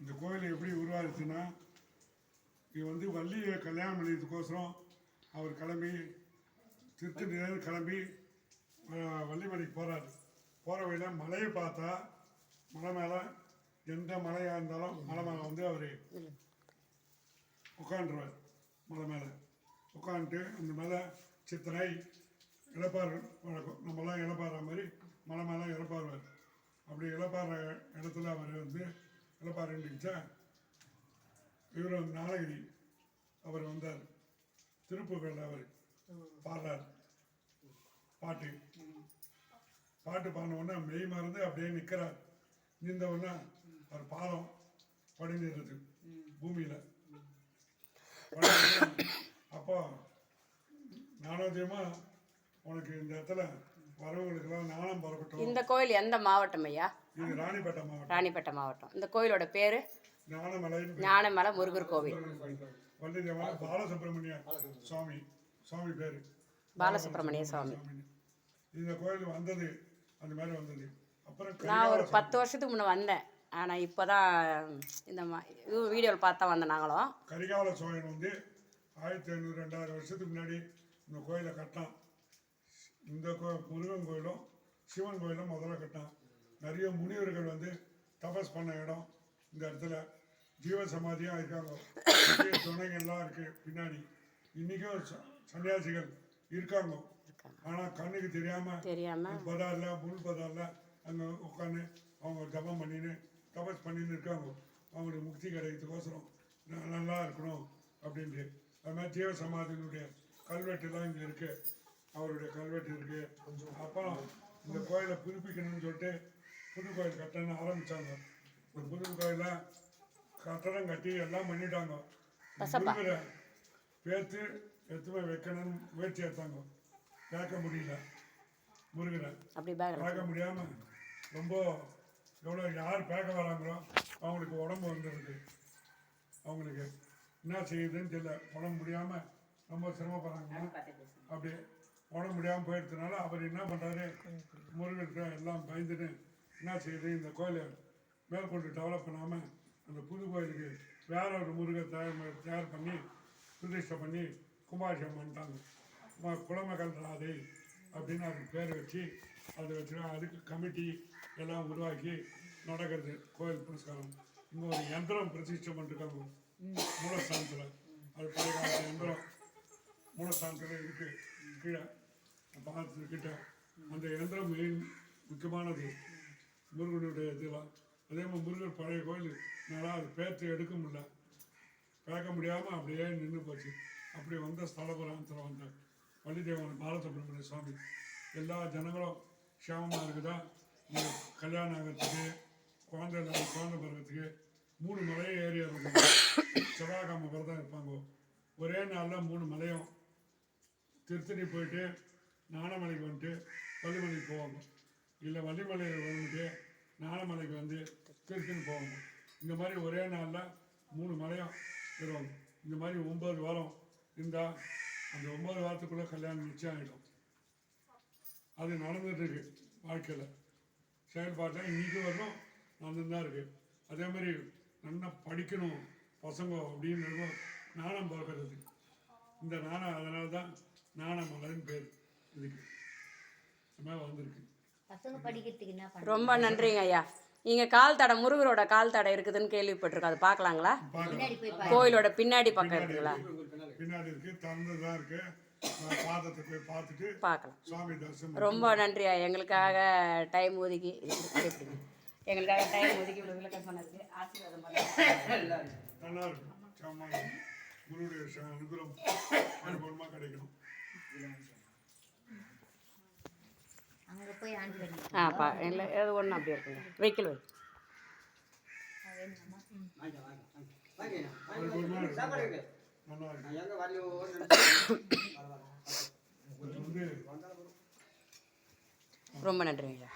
இந்த கோயில் எப்படி உருவாச்சுன்னா இது வந்து வள்ளியை கல்யாணம் பண்ணியதுக்கோசரம் அவர் கிளம்பி திருத்தணியிலேருந்து கிளம்பி வள்ளிமலைக்கு போகிறார் போகிற வழியில் மலையை பார்த்தா மலை மேலே எந்த மலையாக இருந்தாலும் மலை மேலே வந்து அவர் உட்காந்துருவார் மலை மேலே. உட்காந்துட்டு அந்த மேலே சித்திரை இழப்பார் வழக்கம். நம்மலாம் இழப்பாடுற மாதிரி மலை மேலே இழப்பாருவார் அப்படி இழப்பாடுற இடத்துல அவர் வந்து இழப்பாருந்துச்சா இவர் வந்து நாளகிரி அவர் வந்தார். திருப்புகள் அவர் பாடுறார். பாட்டு. பாட்டு பாடின மெய் மறந்து அப்படியே நிற்கிறார். நின்றவுடனே அவர் பாலம் படிஞ்சிருது பூமியில். அப்போ நானோதியமா உனக்கு இந்த இடத்துல வரவங்களுக்கெல்லாம் நாணம் பரப்பட்டும் இந்த கோயில் எந்த மாவட்டம் ஐயா? ராணிப்பேட்டை மாவட்டம். இந்த கோயிலோட பேர் ஞானமலை முருகர் கோவில். பாலசுப்ரமணிய சுவாமி. சுவாமி பேரு. பாலசுப்ரமணிய சுவாமி. இந்த கோயில் வந்தது அந்த மாதிரி வந்தது. அப்புறம் நான் ஒரு பத்து வருஷத்துக்கு முன்னே வந்தேன். ஆனால் இப்போ தான் இந்த இது வீடியோவில் பார்த்தா வந்தேன் நாங்களும் கரிகால சோழன் வந்து ஆயிரத்தி ஐநூறு ரெண்டாயிரம் வருஷத்துக்கு முன்னாடி இந்த கோயிலை கட்டினான். இந்த கோ முருகன் கோயிலும் சிவன் கோயிலும் முதல்ல கட்டினான். நிறைய முனிவர்கள் வந்து தபஸ் பண்ண இடம் இந்த இடத்துல. ஜீவ சமாதியாக இருக்காங்க. துணைகள்லாம் இருக்கு பின்னாடி. இன்றைக்கும் சன்னியாசிகள் இருக்காங்க. ஆனால் கண்ணுக்கு தெரியாமல் பதாரில் முள் பதாரில் அங்கே உட்காந்து அவங்க ஜபம் பண்ணின்னு தபஸ் பண்ணின்னு இருக்காங்க. அவங்களுக்கு முக்தி கிடைக்கிறதுக்கோசரம் நல்லா இருக்கணும் அப்படின்ட்டு. அது மாதிரி ஜீவ சமாதியினுடைய கல்வெட்டுலாம் இங்கே இருக்கு. அவருடைய கல்வெட்டு இருக்கு. அப்புறம் இந்த கோயிலை புதுப்பிக்கணும்னு சொல்லிட்டு புது கோயில் கட்டணும்னு ஆரம்பிச்சாங்க. இந்த புது கோயிலை கட்டடம் கட்டி எல்லாம் பண்ணிட்டாங்க. முருகரை பேர்த்து எடுத்துமே வைக்கணும்னு முயற்சி எடுத்தாங்க. கேட்க முடியல. முருகரை பார்க்க முடியாம ரொம்ப எவ்வளோ யார் பார்க்க வராங்களோ அவங்களுக்கு உடம்பு வந்துடுது. அவங்களுக்கு என்ன செய்யுதுன்னு தெரியல. உடம்பு முடியாம ரொம்ப சிரமப்படுறாங்க. அப்படி உடம்பு முடியாம போயிடுறதுனால அவர் என்ன பண்றாரு? முருகன்கிட்ட எல்லாம் பயந்துட்டு என்ன செய்யுது இந்த கோயிலை மேற்கொண்டு டெவலப் பண்ணாமல் அந்த புது கோயிலுக்கு வேற ஒரு முருகை தயார் பண்ணி- தயார் பண்ணி பிரதிஷ்டை பண்ணி கும்பாபிஷேகம் பண்ணிட்டாங்க. ம- ராதை அப்படின்னு அதுக்கு பேர் வச்சு அதை வச்சு அதுக்கு கமிட்டி எல்லாம் உருவாக்கி நடக்கிறது கோயில் புரஸ்காரம் இங்கே ஒரு யந்திரம் பிரதிஷ்டை பண்ணிருக்காங்க. மூலஸ்தானத்தில். அது பழைய காலத்து யந்திரம் மூலஸ்தானத்தில் இருக்குது கீழே பார்த்துக்கிட்ட அந்த யந்திரம் மெயின் முக்கியமானது. முருகனுடைய இதெல்லாம். அதே மாதிரி முருகர் பழைய கோயில் நல்லா அது பேத்து எடுக்க முடியல. பார்க்க முடியாமல் அப்படியே நின்று போச்சு. அப்படி வந்த ஸ்தலபுராணத்தில் வந்த வள்ளிதேவன் பாலசுப்ரமணிய சுவாமி எல்லா ஜனங்களும் க்ஷேமமாக இருக்குதா? இந்த கல்யாணம் ஆகிறதுக்கு குழந்தை இல்லாத குழந்தை பிறகுறதுக்கு மூணு மலையும் ஏறி இருக்கும் செவ்வாய்க்கிழமை விரதம் இருப்பாங்க. ஒரே நாளில் மூணு மலையும் திருத்தணி போயிட்டு ஞானமலைக்கு வந்துட்டு வள்ளிமலைக்கு போவாங்க. இல்லை வள்ளிமலையில் வந்துட்டு ஞானமலைக்கு வந்து திருச்சின்னு போவாங்க இந்த மாதிரி ஒரே நாளில் மூணு மலையும் வருவாங்க இந்த மாதிரி ஒம்பது வாரம் இருந்தால் அந்த ஒம்பது வாரத்துக்குள்ளே கல்யாணம் நிச்சயம் ஆகிடும் அது நடந்துட்டுருக்கு வாழ்க்கையில். செயல்பாட்டில் இன்னைக்கு வரணும் நடந்துட்டு தான் அதே மாதிரி நல்லா படிக்கணும் பசங்க அப்படின்னு நாணம் பார்க்கறது இந்த நாணம் அதனால தான் நாண பேர். இதுக்கு. இந்த மாதிரி வந்திருக்கு. பசங்க படிக்கிறதுக்கு என்ன பண்ண ரொம்ப நன்றிங்க ஐயா. இங்கே கால் தடை முருகரோட கால் தடை இருக்குதுன்னு கேள்விப்பட்டிருக்கோம். அது பார்க்கலாங்களா? பின்னாடி போய் கோயிலோட பின்னாடி பக்கம் இருக்குங்களா பின்னாடி இருக்கு திறந்து தான் இருக்கு. நான் பாதத்தை போய் பார்த்துட்டு பார்க்கலாம். சுவாமி தரிசனம் ரொம்ப நன்றியா எங்களுக்காக டைம் ஒதுக்கி. எங்களுக்காக டைம் ஒதுக்கி இவ்வளோ விளக்கம் சொன்னதுக்கு ஆசீர்வாதம் பண்ணுங்க நல்லா இருக்கும். சாமா குருடைய ச- அனுகிரகம் பரிபூர்ணமாக கிடைக்கணும் அங்க போய் ஆன் பண்ணி ஆ பா இல்லை ஏதோ ஒன்று அப்படி இருக்குங்க. வெஹிக்கிள் வை ரொம்ப நன்றிங்க